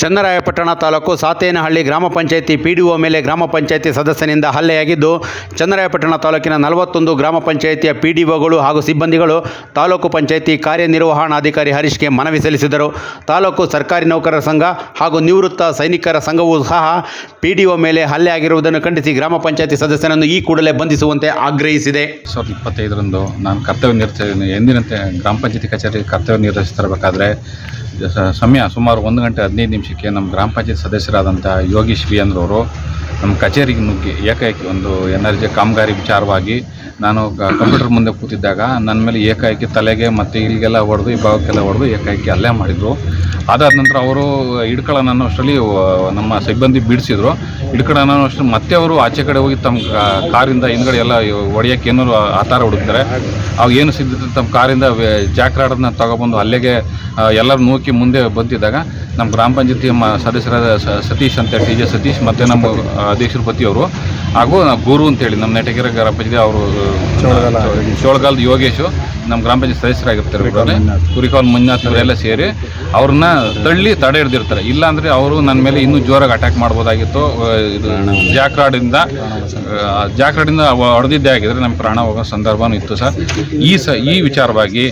ಚನ್ನರಾಯಪಟ್ಟಣ ತಾಲೂಕು ಸಾತೇನಹಳ್ಳಿ ಗ್ರಾಮ ಪಂಚಾಯಿತಿ ಒ ಮೇಲೆ ಗ್ರಾಮ ಪಂಚಾಯಿತಿ ಸದಸ್ಯನಿಂದ ಹಲ್ಲೆಯಾಗಿದ್ದು, ಚನ್ನರಾಯಪಟ್ಟಣ ತಾಲೂಕಿನ ನಲವತ್ತೊಂದು ಗ್ರಾಮ ಪಂಚಾಯಿತಿಯ ಒಗಳು ಹಾಗೂ ಸಿಬ್ಬಂದಿಗಳು ತಾಲೂಕು ಪಂಚಾಯಿತಿ ಕಾರ್ಯನಿರ್ವಹಣಾಧಿಕಾರಿ ಹರೀಶ್ಗೆ ಮನವಿ ಸಲ್ಲಿಸಿದರು. ತಾಲೂಕು ಸರ್ಕಾರಿ ನೌಕರರ ಸಂಘ ಹಾಗೂ ನಿವೃತ್ತ ಸೈನಿಕರ ಸಂಘವೂ ಸಹ ಪಿ ಡಿ ಒ ಮೇಲೆ ಹಲ್ಲೆ ಆಗಿರುವುದನ್ನು ಖಂಡಿಸಿ ಗ್ರಾಮ ಪಂಚಾಯಿತಿ ಸದಸ್ಯನನ್ನು ಈ ಕೂಡಲೇ ಬಂಧಿಸುವಂತೆ ಆಗ್ರಹಿಸಿದೆ. ಸಾವಿರದ ಇಪ್ಪತ್ತೈದರಂದು ನಾನು ಕರ್ತವ್ಯ ನಿರ್ವಹಿಸ ಎಂದಿನಂತೆ ಗ್ರಾಮ ಪಂಚಾಯತಿ ಕಚೇರಿ ಕರ್ತವ್ಯ ನಿರ್ವಹಿಸ್ತಿರಬೇಕಾದ್ರೆ ಸಮಯ ಸುಮಾರು ಒಂದು ಗಂಟೆ ಹದಿನೈದು ನಿಮಿಷಕ್ಕೆ ನಮ್ಮ ಗ್ರಾಮ ಪಂಚಾಯತ್ ಸದಸ್ಯರಾದಂಥ ಯೋಗೀಶ್ ಬಿ ಅಂದ್ರವರು ನಮ್ಮ ಕಚೇರಿಗೆ ನುಗ್ಗಿ ಏಕಾಏಕಿ ಒಂದು ಎನರ್ಜಿ ಕಾಮಗಾರಿ ವಿಚಾರವಾಗಿ ನಾನು ಕಂಪ್ಯೂಟರ್ ಮುಂದೆ ಕೂತಿದ್ದಾಗ ನನ್ನ ಮೇಲೆ ಏಕಾಏಕಿ ತಲೆಗೆ ಮತ್ತು ಇಲ್ಲಿಗೆಲ್ಲ ಹೊಡೆದು ಈ ಭಾಗಕ್ಕೆಲ್ಲ ಹೊಡೆದು ಏಕಾಏಕಿ ಅಲ್ಲೇ ಮಾಡಿದರು. ಅದಾದ ನಂತರ ಅವರು ಹಿಡ್ಕೊಳ್ಳೋಣ ಅಷ್ಟರಲ್ಲಿ ನಮ್ಮ ಸಿಬ್ಬಂದಿ ಬಿಡಿಸಿದ್ರು. ಹಿಡ್ಕೊಳ್ಳೋಣ ಅಷ್ಟು ಮತ್ತೆ ಅವರು ಆಚೆ ಕಡೆ ಹೋಗಿ ತಮ್ಮ ಕಾರಿಂದ ಹಿಂದ್ಗಡೆ ಎಲ್ಲ ಹೊಡೆಯೋಕ್ಕೆ ಏನಾರು ಆತಾರ ಹುಡುಕ್ತಾರೆ. ಅವಾಗ ಏನು ಸಿದ್ಧತೆ ತಮ್ಮ ಕಾರಿಂದ ಜಾಕ್ರಾಡನ್ನ ಜಾಕ್ ರಾಡನ್ನ ತಗೊಬಂದು ಅಲ್ಲಿಗೆ ಎಲ್ಲರೂ ನೂಕಿ ಮುಂದೆ ಬಂದಿದ್ದಾಗ ನಮ್ಮ ಗ್ರಾಮ ಪಂಚಾಯತಿ ಸದಸ್ಯರಾದ ಸತೀಶ್ ಅಂತ ಟಿ ಜೆ ಸತೀಶ್ ಮತ್ತು ನಮ್ಮ ಅಧ್ಯಕ್ಷರ ಪತಿಯವರು ಹಾಗೂ ಗುರು ಅಂತೇಳಿ ನಮ್ಮ ನಟಕಿರ ಗ್ರಾಮ ಪಂಚಾಯತಿ ಅವರು ಚೋಳಗಾಲದ ಯೋಗೇಶು ನಮ್ಮ ಗ್ರಾಮ ಪಂಚಾಯತ್ ಸದಸ್ಯರಾಗಿರ್ತಾರೆ ಕುರಿಕಾಲ್ ಮಂಜುನಾಥ್. ಅವರೆಲ್ಲ ಸೇರಿ ಅವ್ರನ್ನ ತಳ್ಳಿ ತಡೆ ಹಿಡ್ದಿರ್ತಾರೆ. ಇಲ್ಲ ಅಂದರೆ ಅವರು ನನ್ನ ಮೇಲೆ ಇನ್ನೂ ಜೋರಾಗಿ ಅಟ್ಯಾಕ್ ಮಾಡ್ಬೋದಾಗಿತ್ತು. ಇದು ಜಾಕ್ರಾಡಿಂದ ಜಾಕ್ರಾಡಿಂದ ಹೊಡೆದಿದ್ದೇ ಆಗಿದ್ರೆ ನಮ್ಮ ಪ್ರಾಣ ಹೋಗೋ ಸಂದರ್ಭನೂ ಇತ್ತು ಸರ್. ಈ ಸ ಈ ವಿಚಾರವಾಗಿ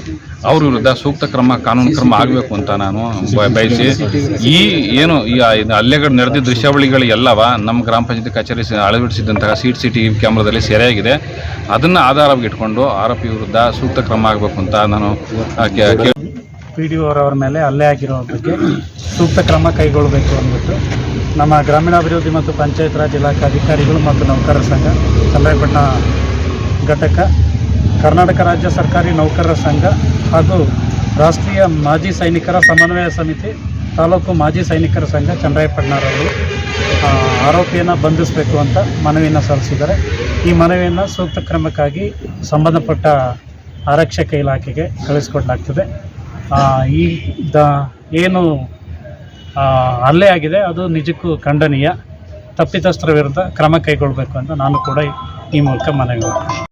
ಅವ್ರ ವಿರುದ್ಧ ಸೂಕ್ತ ಕ್ರಮ, ಕಾನೂನು ಕ್ರಮ ಆಗಬೇಕು ಅಂತ ನಾನು ಬಯಸಿ. ಈ ಏನು, ಈ ಹಲ್ಲೆಗಳು ನಡೆದ ದೃಶ್ಯಾವಳಿಗಳು ಎಲ್ಲವ ನಮ್ಮ ಗ್ರಾಮ ಪಂಚಾಯತಿ ಕಚೇರಿ ಅಳವಡಿಸಿದಂತಹ ಸೀಟ್ ಸಿ ಟಿ ವಿ ಕ್ಯಾಮ್ರಾದಲ್ಲಿ ಸೆರೆಯಾಗಿದೆ. ಅದನ್ನು ಆಧಾರವಾಗಿ ಇಟ್ಕೊಂಡು ಆರೋಪಿ ವಿರುದ್ಧ ಸೂಕ್ತ ಕ್ರಮ ಆಗಬೇಕು ಅಂತ ನಾನು ಪಿ ಡಿ ಓರವ್ರ ಮೇಲೆ ಹಲ್ಲೆ ಆಗಿರೋ ಬಗ್ಗೆ ಸೂಕ್ತ ಕ್ರಮ ಕೈಗೊಳ್ಳಬೇಕು ಅಂದ್ಬಿಟ್ಟು ನಮ್ಮ ಗ್ರಾಮೀಣಾಭಿವೃದ್ಧಿ ಮತ್ತು ಪಂಚಾಯತ್ ರಾಜ್ ಇಲಾಖೆ ಅಧಿಕಾರಿಗಳು ಮತ್ತು ನೌಕರರ ಸಂಘ, ಚನ್ನರಾಯಪಟ್ಟಣ ಘಟಕ, ಕರ್ನಾಟಕ ರಾಜ್ಯ ಸರ್ಕಾರಿ ನೌಕರರ ಸಂಘ ಹಾಗೂ ರಾಷ್ಟ್ರೀಯ ಮಾಜಿ ಸೈನಿಕರ ಸಮನ್ವಯ ಸಮಿತಿ, ತಾಲೂಕು ಮಾಜಿ ಸೈನಿಕರ ಸಂಘ ಚಂದ್ರಾಯಪಟ್ಟಣರವರು ಆರೋಪಿಯನ್ನು ಬಂಧಿಸಬೇಕು ಅಂತ ಮನವಿಯನ್ನು ಸಲ್ಲಿಸಿದ್ದಾರೆ. ಈ ಮನವಿಯನ್ನು ಸೂಕ್ತ ಕ್ರಮಕ್ಕಾಗಿ ಸಂಬಂಧಪಟ್ಟ ಆರಕ್ಷಕ ಇಲಾಖೆಗೆ ಕಳಿಸ್ಕೊಡ್ಲಾಗ್ತದೆ. ಈ ದ, ಏನು ಹಲ್ಲೆ ಆಗಿದೆ, ಅದು ನಿಜಕ್ಕೂ ಖಂಡನೀಯ. ತಪ್ಪಿತಸ್ಥರ ವಿರುದ್ಧ ಕ್ರಮ ಕೈಗೊಳ್ಳಬೇಕು ಅಂತ ನಾನು ಕೂಡ ಈ ಮೂಲಕ ಮನವಿ ಮಾಡ್ತೀನಿ.